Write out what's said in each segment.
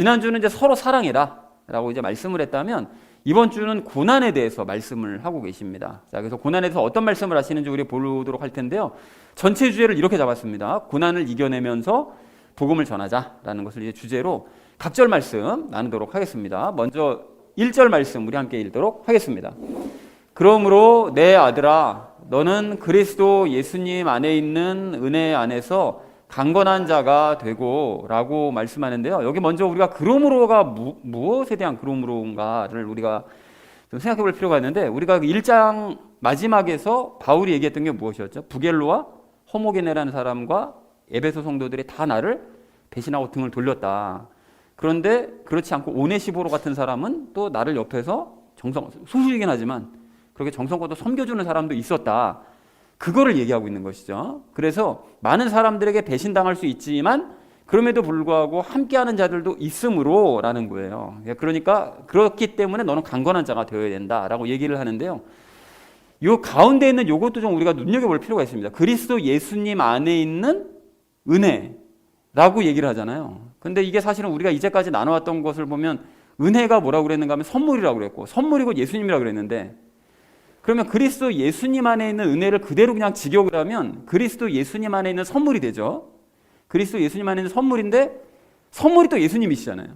지난주는 이제 서로 사랑해라 라고 이제 말씀을 했다면 이번 주는 고난에 대해서 말씀을 하고 계십니다. 자, 그래서 고난에 대해서 어떤 말씀을 하시는지 우리 보도록 할 텐데요. 전체 주제를 이렇게 잡았습니다. 고난을 이겨내면서 복음을 전하자라는 것을 이제 주제로 각절 말씀 나누도록 하겠습니다. 먼저 1절 말씀 우리 함께 읽도록 하겠습니다. 그러므로 내 아들아 너는 그리스도 예수님 안에 있는 은혜 안에서 강건한 자가 되고라고 말씀하는데요. 여기 먼저 우리가 그러므로가 무, 무엇에 대한 그러므로인가를 우리가 좀 생각해 볼 필요가 있는데 우리가 1장 마지막에서 바울이 얘기했던 게 무엇이었죠? 부겔로와 호모게네라는 사람과 에베소 성도들이 다 나를 배신하고 등을 돌렸다. 그런데 그렇지 않고 오네시보로 같은 사람은 또 나를 옆에서 정성 소수이긴 하지만 그렇게 정성껏 섬겨주는 사람도 있었다. 그거를 얘기하고 있는 것이죠. 그래서 많은 사람들에게 배신당할 수 있지만 그럼에도 불구하고 함께하는 자들도 있으므로라는 거예요. 그러니까 그렇기 때문에 너는 강건한 자가 되어야 된다라고 얘기를 하는데요. 요 가운데 있는 요것도 좀 우리가 눈여겨볼 필요가 있습니다. 그리스도 예수님 안에 있는 은혜라고 얘기를 하잖아요. 근데 이게 사실은 우리가 이제까지 나눠왔던 것을 보면 은혜가 뭐라고 그랬는가 하면 선물이라고 그랬고 선물이고 예수님이라고 그랬는데 그러면 그리스도 예수님 안에 있는 은혜를 그대로 그냥 직역을 하면 그리스도 예수님 안에 있는 선물이 되죠. 그리스도 예수님 안에 있는 선물인데 선물이 또 예수님이시잖아요.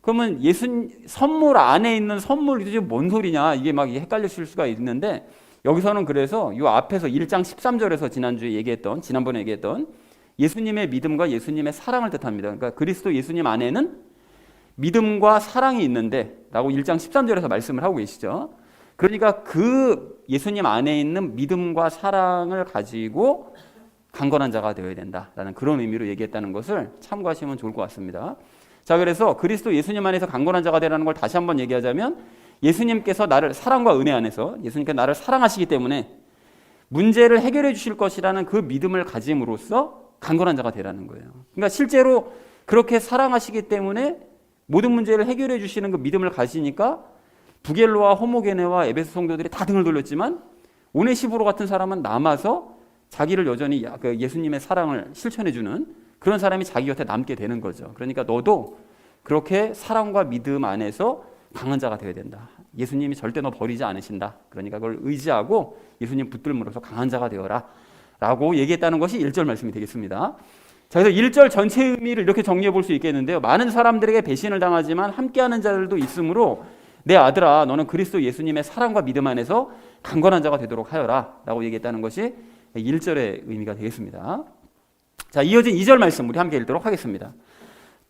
그러면 예수 선물 안에 있는 선물이 도대체 뭔 소리냐 이게 막 헷갈리실 수가 있는데 여기서는 그래서 이 앞에서 1장 13절에서 지난주에 얘기했던 지난번에 얘기했던 예수님의 믿음과 예수님의 사랑을 뜻합니다. 그러니까 그리스도 예수님 안에는 믿음과 사랑이 있는데 라고 1장 13절에서 말씀을 하고 계시죠. 그러니까 그 예수님 안에 있는 믿음과 사랑을 가지고 강건한 자가 되어야 된다라는 그런 의미로 얘기했다는 것을 참고하시면 좋을 것 같습니다. 자, 그래서 그리스도 예수님 안에서 강건한 자가 되라는 걸 다시 한번 얘기하자면 예수님께서 나를 사랑과 은혜 안에서 예수님께서 나를 사랑하시기 때문에 문제를 해결해 주실 것이라는 그 믿음을 가짐으로써 강건한 자가 되라는 거예요. 그러니까 실제로 그렇게 사랑하시기 때문에 모든 문제를 해결해 주시는 그 믿음을 가지니까 부겔로와 호모게네와 에베소 성도들이 다 등을 돌렸지만 오네시보로 같은 사람은 남아서 자기를 여전히 그 예수님의 사랑을 실천해 주는 그런 사람이 자기 곁에 남게 되는 거죠. 그러니까 너도 그렇게 사랑과 믿음 안에서 강한 자가 되어야 된다. 예수님이 절대 너 버리지 않으신다. 그러니까 그걸 의지하고 예수님 붙들므로서 강한 자가 되어라. 라고 얘기했다는 것이 1절 말씀이 되겠습니다. 자, 그래서 1절 전체 의미를 이렇게 정리해 볼 수 있겠는데요. 많은 사람들에게 배신을 당하지만 함께하는 자들도 있으므로 내 아들아 너는 그리스도 예수님의 사랑과 믿음 안에서 강건한 자가 되도록 하여라 라고 얘기했다는 것이 1절의 의미가 되겠습니다. 자, 이어진 2절 말씀 우리 함께 읽도록 하겠습니다.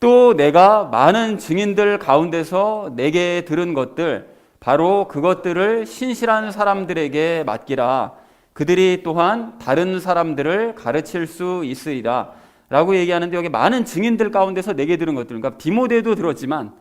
또 내가 많은 증인들 가운데서 내게 들은 것들 바로 그것들을 신실한 사람들에게 맡기라. 그들이 또한 다른 사람들을 가르칠 수 있으리라. 라고 얘기하는데 여기 많은 증인들 가운데서 내게 들은 것들 그러니까 디모데도 들었지만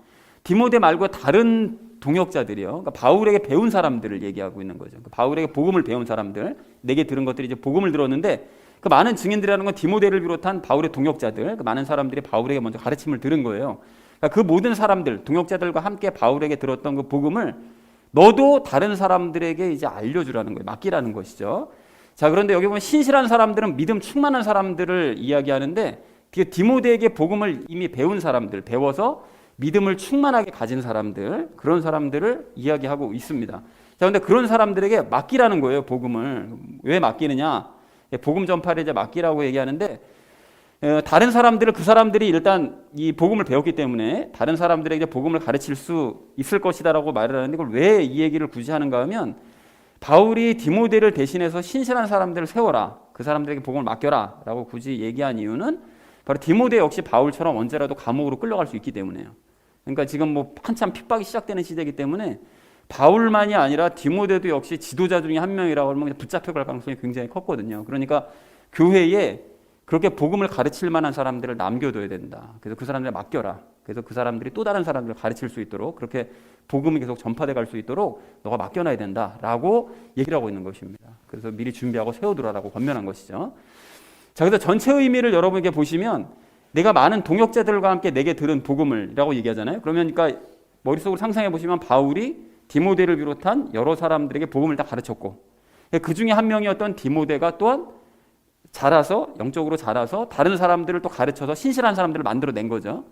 디모데 말고 다른 동역자들이요. 그러니까 바울에게 배운 사람들을 얘기하고 있는 거죠. 그러니까 바울에게 복음을 배운 사람들, 내게 들은 것들이 이제 복음을 들었는데 그 많은 증인들이라는 건 디모데를 비롯한 바울의 동역자들, 그 많은 사람들이 바울에게 먼저 가르침을 들은 거예요. 그러니까 그 모든 사람들, 동역자들과 함께 바울에게 들었던 그 복음을 너도 다른 사람들에게 이제 알려주라는 거예요. 맡기라는 것이죠. 자, 그런데 여기 보면 신실한 사람들은 믿음 충만한 사람들을 이야기하는데 디모데에게 복음을 이미 배운 사람들, 배워서 믿음을 충만하게 가진 사람들, 그런 사람들을 이야기하고 있습니다. 자, 그런데 그런 사람들에게 맡기라는 거예요, 복음을. 왜 맡기느냐? 복음 전파를 이제 맡기라고 얘기하는데, 어, 다른 사람들을 그 사람들이 일단 이 복음을 배웠기 때문에 다른 사람들에게 복음을 가르칠 수 있을 것이다라고 말을 하는데 이걸 왜 이 얘기를 굳이 하는가 하면 바울이 디모데를 대신해서 신실한 사람들을 세워라. 그 사람들에게 복음을 맡겨라. 라고 굳이 얘기한 이유는 바로 디모데 역시 바울처럼 언제라도 감옥으로 끌려갈 수 있기 때문에요. 그러니까 지금 뭐 한참 핍박이 시작되는 시대이기 때문에 바울만이 아니라 디모데도 역시 지도자 중에 한 명이라고 하면 붙잡혀 갈 가능성이 굉장히 컸거든요. 그러니까 교회에 그렇게 복음을 가르칠 만한 사람들을 남겨둬야 된다. 그래서 그 사람들을 맡겨라. 그래서 그 사람들이 또 다른 사람들을 가르칠 수 있도록 그렇게 복음이 계속 전파돼 갈 수 있도록 너가 맡겨놔야 된다라고 얘기를 하고 있는 것입니다. 그래서 미리 준비하고 세워두라라고 권면한 것이죠. 자, 그래서 전체 의미를 여러분에게 보시면 내가 많은 동역자들과 함께 내게 들은 복음을라고 얘기하잖아요. 그러면 그러니까 머릿속으로 상상해 보시면 바울이 디모데를 비롯한 여러 사람들에게 복음을 다 가르쳤고 그 중에 한 명이었던 디모데가 또한 자라서 영적으로 자라서 다른 사람들을 또 가르쳐서 신실한 사람들을 만들어낸 거죠.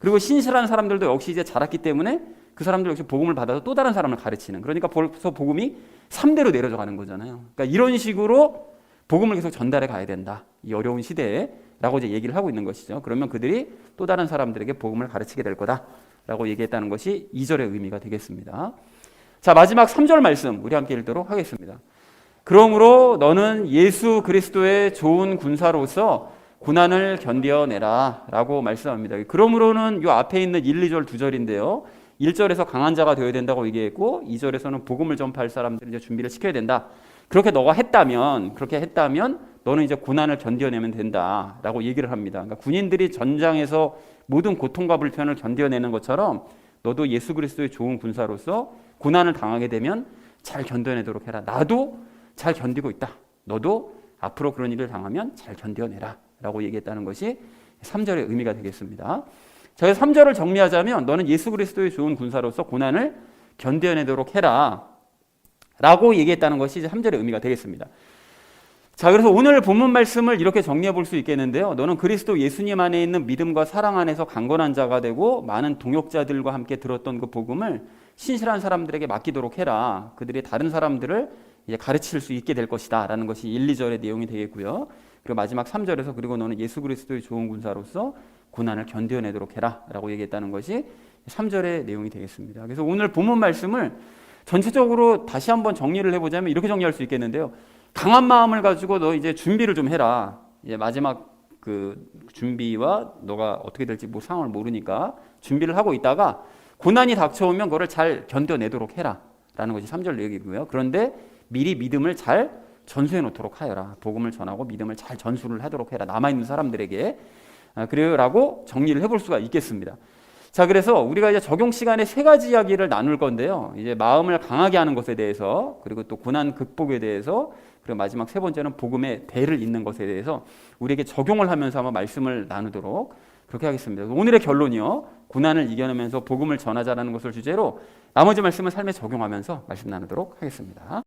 그리고 신실한 사람들도 역시 이제 자랐기 때문에 그 사람들 역시 복음을 받아서 또 다른 사람을 가르치는. 그러니까 벌써 복음이 3대로 내려져 가는 거잖아요. 그러니까 이런 식으로 복음을 계속 전달해 가야 된다. 이 어려운 시대에 라고 이제 얘기를 하고 있는 것이죠. 그러면 그들이 또 다른 사람들에게 복음을 가르치게 될 거다라고 얘기했다는 것이 2절의 의미가 되겠습니다. 자, 마지막 3절 말씀 우리 함께 읽도록 하겠습니다. 그러므로 너는 예수 그리스도의 좋은 군사로서 고난을 견뎌내라 라고 말씀합니다. 그러므로는 요 앞에 있는 1, 2절, 2절인데요. 1절에서 강한 자가 되어야 된다고 얘기했고 2절에서는 복음을 전파할 사람들 이제 준비를 시켜야 된다. 그렇게 너가 했다면 그렇게 했다면 너는 이제 고난을 견뎌내면 된다라고 얘기를 합니다. 그러니까 군인들이 전장에서 모든 고통과 불편을 견뎌내는 것처럼 너도 예수 그리스도의 좋은 군사로서 고난을 당하게 되면 잘 견뎌내도록 해라. 나도 잘 견디고 있다. 너도 앞으로 그런 일을 당하면 잘 견뎌내라. 라고 얘기했다는 것이 3절의 의미가 되겠습니다. 자, 3절을 정리하자면 너는 예수 그리스도의 좋은 군사로서 고난을 견뎌내도록 해라. 라고 얘기했다는 것이 이제 3절의 의미가 되겠습니다. 자, 그래서 오늘 본문 말씀을 이렇게 정리해 볼 수 있겠는데요. 너는 그리스도 예수님 안에 있는 믿음과 사랑 안에서 강건한 자가 되고 많은 동역자들과 함께 들었던 그 복음을 신실한 사람들에게 맡기도록 해라. 그들이 다른 사람들을 이제 가르칠 수 있게 될 것이다. 라는 것이 1, 2절의 내용이 되겠고요. 그리고 마지막 3절에서 그리고 너는 예수 그리스도의 좋은 군사로서 고난을 견뎌내도록 해라. 라고 얘기했다는 것이 3절의 내용이 되겠습니다. 그래서 오늘 본문 말씀을 전체적으로 다시 한번 정리를 해보자면 이렇게 정리할 수 있겠는데요. 강한 마음을 가지고 너 이제 준비를 좀 해라. 이제 마지막 그 준비와 너가 어떻게 될지 뭐 상황을 모르니까 준비를 하고 있다가 고난이 닥쳐오면 그거를 잘 견뎌내도록 해라. 라는 것이 3절 얘기고요. 그런데 미리 믿음을 잘 전수해 놓도록 하여라. 복음을 전하고 믿음을 잘 전수를 하도록 해라. 남아있는 사람들에게. 아, 그래라고 정리를 해볼 수가 있겠습니다. 자, 그래서 우리가 이제 적용 시간에 세 가지 이야기를 나눌 건데요. 이제 마음을 강하게 하는 것에 대해서, 그리고 또 고난 극복에 대해서, 그리고 마지막 세 번째는 복음의 대를 잇는 것에 대해서 우리에게 적용을 하면서 한번 말씀을 나누도록 그렇게 하겠습니다. 오늘의 결론이요. 고난을 이겨내면서 복음을 전하자라는 것을 주제로 나머지 말씀을 삶에 적용하면서 말씀 나누도록 하겠습니다.